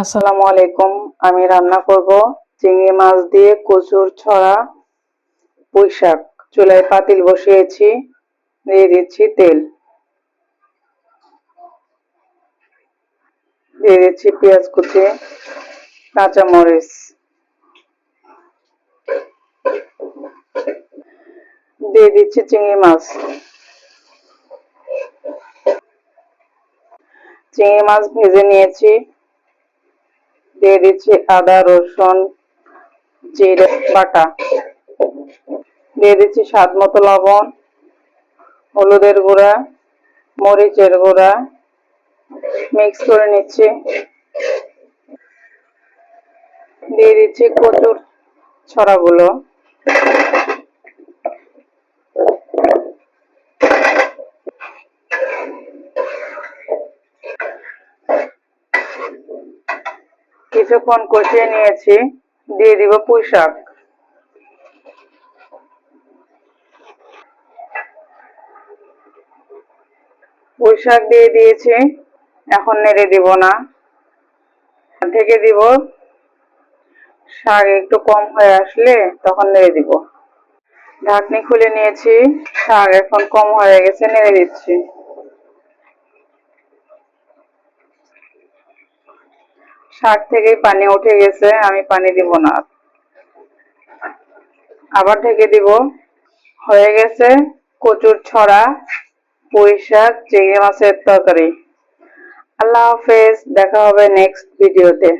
আসসালামু আলাইকুম। আমি রান্না করব চিংড়ি মাছ দিয়ে কচুর ছড়া পুঁই শাক চুলায় পাতিল বসিয়েছি, দিয়ে দিচ্ছি তেল। দিয়ে দিচ্ছি পেঁয়াজ কুচি, কাঁচামরিচ। দিয়ে দিচ্ছি চিংড়ি মাছ। চিংড়ি মাছ ভেজে নিয়েছি। দিয়ে দিচ্ছি আদা, রসুন, জিরে, বাটা। দিয়ে দিচ্ছি স্বাদ মতো লবণ, হলুদের গুঁড়া, মরিচের গুঁড়া। মিক্স করে নিচ্ছি। দিয়ে দিচ্ছি কচুর ছড়াগুলো। কিছুক্ষণ কষিয়ে নিয়েছি, দিয়ে দিব পুঁই শাক পুঁই শাক দিয়ে দিয়েছি, এখন নেড়ে দিব না। ঢেকে দিব। শাক একটু কম হয়ে আসলে তখন নেড়ে দিব। ঢাকনি খুলে নিয়েছি, শাক এখন কম হয়ে গেছে, নেড়ে দিচ্ছি। শাক থেকে পানি উঠে গেছে, আমি পানি দিব না। আবার ঢেকে দিব। হয়ে গেছে কচুর ছড়া, পুঁই শাক, চিংড়ি মাছের তরকারি। আল্লাহ হাফেজ, দেখা হবে নেক্সট ভিডিওতে